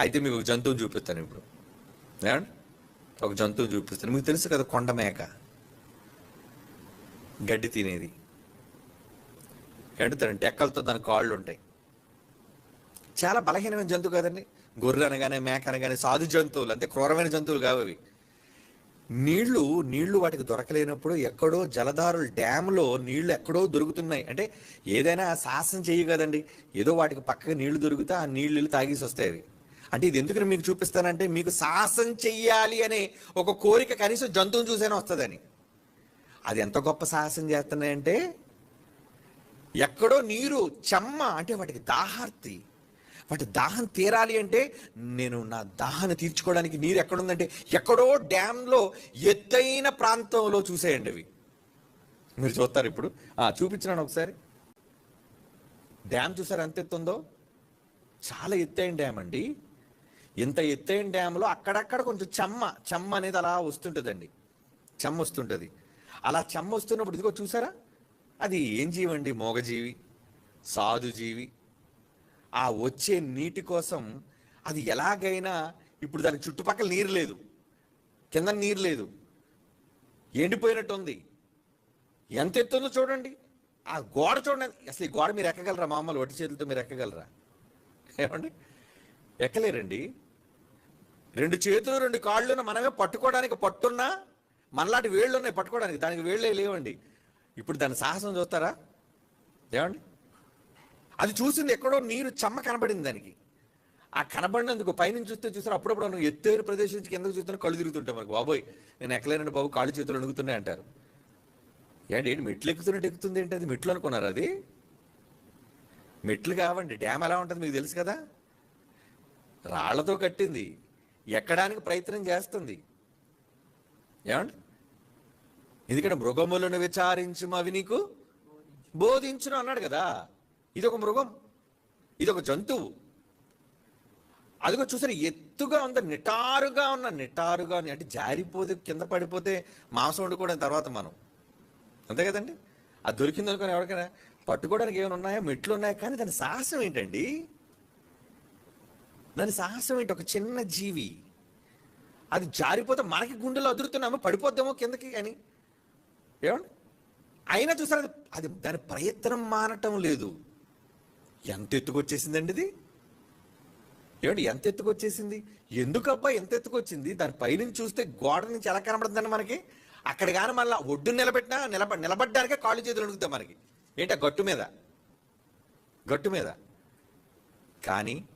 అయితే మీకు ఒక జంతువుని చూపిస్తాను ఇప్పుడు. ఒక జంతువు చూపిస్తాను. మీకు తెలుసు కదా కొండ మేక. గడ్డి తినేది. ఎండుతారంటే ఎక్కలతో దాని కాళ్ళు ఉంటాయి. చాలా బలహీనమైన జంతువు కదండి. గొర్రె అనగానే మేక అనగానే సాధు జంతువులు. అంతే క్రూరమైన జంతువులు కావు అవి. నీళ్ళు నీళ్ళు వాటికి దొరకలేనప్పుడు ఎక్కడో జలధారులు డ్యామ్లో నీళ్ళు ఎక్కడో దొరుకుతున్నాయి. అంటే ఏదైనా సాహసం చెయ్యి కదండి. ఏదో వాటికి పక్కగా నీళ్ళు దొరికితే ఆ నీళ్ళు తాగేసి వస్తాయి అవి. అంటే ఇది ఎందుకని మీకు చూపిస్తానంటే మీకు సాహసం చెయ్యాలి అనే ఒక కోరిక కనీసం జంతువుని చూసేనే వస్తుందని. అది ఎంత గొప్ప సాహసం చేస్తున్నాయంటే ఎక్కడో నీరు చెమ్మ అంటే వాటికి దాహార్తి. వాటి దాహం తీరాలి అంటే నేను నా దాహాన్ని తీర్చుకోవడానికి నీరు ఎక్కడుందంటే ఎక్కడో డ్యాంలో ఎత్తైన ప్రాంతంలో చూసేయండి అవి. మీరు చూస్తారు ఇప్పుడు. చూపించినాను ఒకసారి. డ్యామ్ చూసారు ఎంత ఎత్తుందో? చాలా ఎత్తైన డ్యామ్ అండి. ఇంత ఎత్తైన డ్యామ్లో అక్కడక్కడ కొంచెం చెమ్మ చెమ్మ అనేది అలా వస్తుంటుందండి. చెమ్మ వస్తుంటుంది. అలా చెమ్మ వస్తున్నప్పుడు ఇదిగో చూసారా? అది ఏం జీవి అండి మోగజీవి సాధుజీవి. ఆ వచ్చే నీటి కోసం అది ఎలాగైనా ఇప్పుడు దాని చుట్టుపక్కల నీరు లేదు. కింద నీరు లేదు. ఎండిపోయినట్టు ఉంది ఎంత ఎత్తుందో చూడండి. ఆ గోడ చూడండి. అసలు ఈ గోడ మీరు ఎక్కగలరా? మామూలు వట్టి చేతులతో మీరు ఎక్కగలరా? ఏమండి? ఎక్కలేరండి. రెండు చేతులు రెండు కాళ్ళను మనమే పట్టుకోవడానికి పట్టున్నా మనలాంటి వేళ్ళు ఉన్నాయి పట్టుకోవడానికి దానికి వేళ్ళే లేవండి. ఇప్పుడు దాని సాహసం చూస్తారా? ఏమండి? అది చూసింది ఎక్కడో నీరు చెమ్మ కనబడింది దానికి. ఆ కనబడినందుకు పైనుంచి చూస్తే చూసారు అప్పుడప్పుడు నువ్వు ఎత్తేరు ప్రదేశం నుంచి కిందకు చూస్తున్నా? కళ్ళు తిరుగుతుంటాయి మనకు. బాబోయ్ నేను ఎక్కలేనండి బాబు కాళ్ళు చేతులు అణుగుతున్నాయి అంటారు. ఏంటి ఏంటి మెట్లు ఎక్కుతున్నట్టు ఎక్కుతుంది ఏంటి అది? మెట్లు అనుకున్నారు అది? మెట్లు కావండి డ్యామ్ ఎలా ఉంటుంది మీకు తెలుసు కదా? రాళ్ళతో కట్టింది. ఎక్కడానికి ప్రయత్నం చేస్తుంది. ఏమండి? ఎందుకంటే మృగములను విచారించు అవి నీకు? బోధించును అన్నాడు కదా. ఇది ఒక మృగం. ఇది ఒక జంతువు. అదిగో చూసారు ఎత్తుగా ఉంది నిటారుగా ఉన్న నిటారుగా అంటే జారిపోతే కింద పడిపోతే మాంసం వండుకోవడం తర్వాత మనం. అంతే కదండి? అది దొరికింది అనుకోని ఎవరికైనా పట్టుకోవడానికి ఏమైనా ఉన్నాయా? మెట్లు ఉన్నాయా? కానీ దాని సాహసం ఏంటండి? దాని సాహసం ఏంటి? ఒక చిన్న జీవి. అది జారిపోతే మనకి గుండెలో అదురుతున్నామో పడిపోద్దామో కిందకి అని. ఏమండి? అయినా చూసారు అది- అది దాని ప్రయత్నం మానటం లేదు. ఎంత ఎత్తుకొచ్చేసిందండి ఇది? ఏమండి ఎంత ఎత్తుకొచ్చేసింది? ఎందుకబ్బా ఎంత ఎత్తుకొచ్చింది? దాని పైనుంచి చూస్తే గోడ నుంచి ఎలా కనబడుతుందండి మనకి? అక్కడ కానీ మళ్ళీ ఒడ్డు నిలబెట్టినా నిలబ నిలబడ్డానికే కాళ్ళు చేతులు అడుగుతాం మనకి. ఏంటా గట్టు మీద? గట్టు మీద. కానీ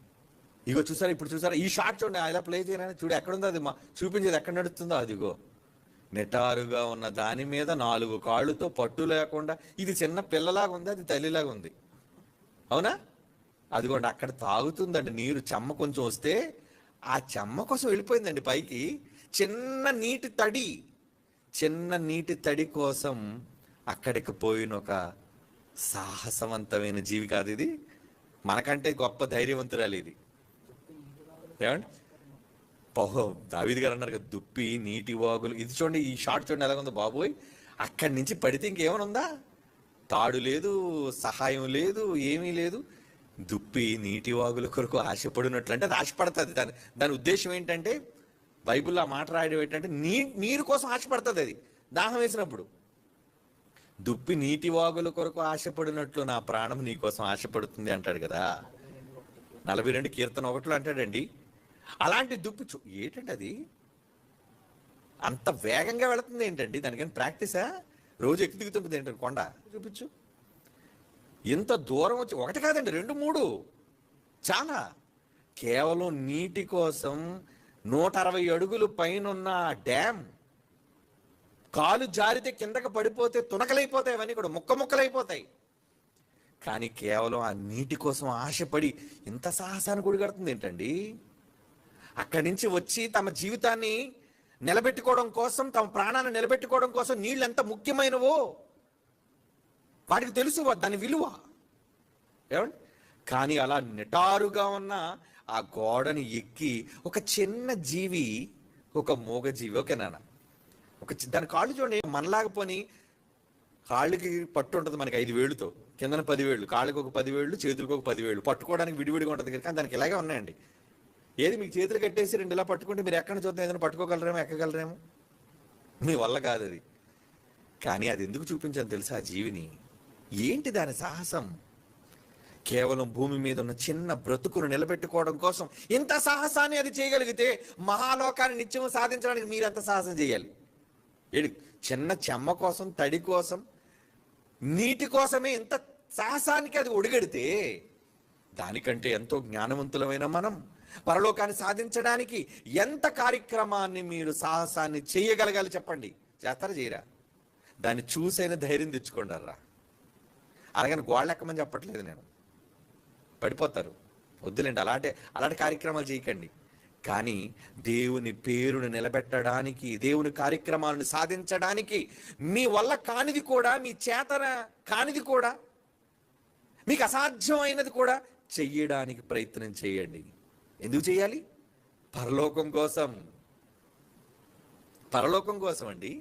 ఇగో చూసారా ఇప్పుడు చూసారా ఈ షార్ట్ చూడండి ఎలా ప్లే చేయడానికి చూడు ఎక్కడుందో అది మా- చూపించేది ఎక్కడ నడుస్తుందో అదిగో నిటారుగా ఉన్న దాని మీద నాలుగు కాళ్ళుతో పట్టు లేకుండా ఇది చిన్న పిల్లలాగా ఉంది అది తల్లిలాగా ఉంది. అవునా? అదిగోండి అక్కడ తాగుతుందండి నీరు చెమ్మ కొంచెం వస్తే ఆ చెమ్మ కోసం వెళ్ళిపోయిందండి పైకి. చిన్న నీటి తడి చిన్న నీటి తడి కోసం అక్కడికి పోయిన ఒక సాహసవంతమైన జీవి కాదు ఇది. మనకంటే గొప్ప ధైర్యవంతురాలు ఇది. ఏమండి? పహో దావిది గారు అన్నారు కదా దుప్పి నీటి వాగులు. ఇది చూడండి ఈ షార్ట్ చూడండి ఎలా ఉందో బాబోయ్. అక్కడి నుంచి పడితే ఇంకేమైనా ఉందా? తాడు లేదు సహాయం లేదు ఏమీ లేదు. దుప్పి నీటి వాగుల కొరకు ఆశపడినట్లు అంటే అది ఆశపడుతుంది. దాని దాని ఉద్దేశం ఏంటంటే బైబిల్లో ఆ మాట రాయడం ఏంటంటే నీ నీరు కోసం ఆశపడుతుంది అది. దాహం వేసినప్పుడు. దుప్పి నీటి వాగుల కొరకు ఆశపడినట్లు నా ప్రాణం నీ కోసం ఆశపడుతుంది అంటాడు కదా. నలభై రెండు కీర్తన ఒకటిలో అంటాడండి అలాంటి దుప్పి చూ ఏంటండి అది? అంత వేగంగా వెళుతుంది ఏంటండి? దానికని ప్రాక్టీసా? రోజు ఎక్కి దిగుతుంది ఏంటండి కొండ? చూపించు. ఇంత దూరం వచ్చి ఒకటి కాదండి రెండు మూడు. చాలా. కేవలం నీటి కోసం నూట అరవై అడుగులు పైన ఉన్న డ్యామ్. కాలు జారితే కిందకి పడిపోతే తునకలైపోతాయి అవన్నీ కూడా ముక్క ముక్కలైపోతాయి. కానీ కేవలం ఆ నీటి కోసం ఆశపడి ఇంత సాహసాన్ని గుడిగడుతుంది ఏంటండి? అక్కడి నుంచి వచ్చి తమ జీవితాన్ని నిలబెట్టుకోవడం కోసం తమ ప్రాణాన్ని నిలబెట్టుకోవడం కోసం నీళ్ళు ఎంత ముఖ్యమైనవో వాటికి తెలుసు దాని విలువ. ఏమండి? కానీ అలా నిటారుగా ఉన్న ఆ గోడని ఎక్కి ఒక చిన్న జీవి ఒక మూగ జీవి ఓకే ఒక దాని కాళ్ళు చూడండి మనలాగా పోని కాళ్ళకి పట్టు ఉంటుంది మనకి ఐదు వేళ్ళుతో. కిందన పదివేళ్ళు కాళ్ళకి ఒక పదివేళ్ళు చేతులకు ఒక పదివేళ్ళు పట్టుకోవడానికి విడివిడిగా ఉంటుంది కానీ దానికి ఇలాగే ఉన్నాయండి. ఏది మీకు చేతులు కట్టేసి రెండు ఇలా పట్టుకుంటే మీరు ఎక్కడ చూద్దాం? ఏదైనా పట్టుకోగలరేమో ఎక్కగలరేమో? మీ వల్ల కాదు అది. కానీ అది ఎందుకు చూపించాను తెలుసా? జీవిని ఏంటి దాని సాహసం? కేవలం భూమి మీద ఉన్న చిన్న బ్రతుకును నిలబెట్టుకోవడం కోసం ఇంత సాహసాన్ని అది చేయగలిగితే మహాలోకాన్ని నిత్యం సాధించడానికి మీరు ఎంత సాహసం చేయాలి? ఏడు చిన్న చెమ్మ కోసం తడి కోసం నీటి కోసమే ఇంత సాహసానికి అది ఒడిగడితే దానికంటే ఎంతో జ్ఞానవంతులమైన మనం పరలోకాన్ని సాధించడానికి ఎంత కార్యక్రమాన్ని మీరు సాహసాన్ని చేయగలగాలి చెప్పండి. చేస్తారా చేయరా. దాన్ని చూసైన ధైర్యం తెచ్చుకోండారా. అలాగని గోళ్ళ ఎక్కమని చెప్పట్లేదు నేను. పడిపోతారు. వద్దులేండి అలాంటి అలాంటి కార్యక్రమాలు చేయకండి. కానీ దేవుని పేరును నిలబెట్టడానికి దేవుని కార్యక్రమాలను సాధించడానికి మీ వల్ల కానిది కూడా మీ చేతన కానిది కూడా మీకు అసాధ్యమైనది కూడా చెయ్యడానికి ప్రయత్నం చేయండి. ఎందుకు చేయాలి? పరలోకం కోసం. పరలోకం కోసం అండి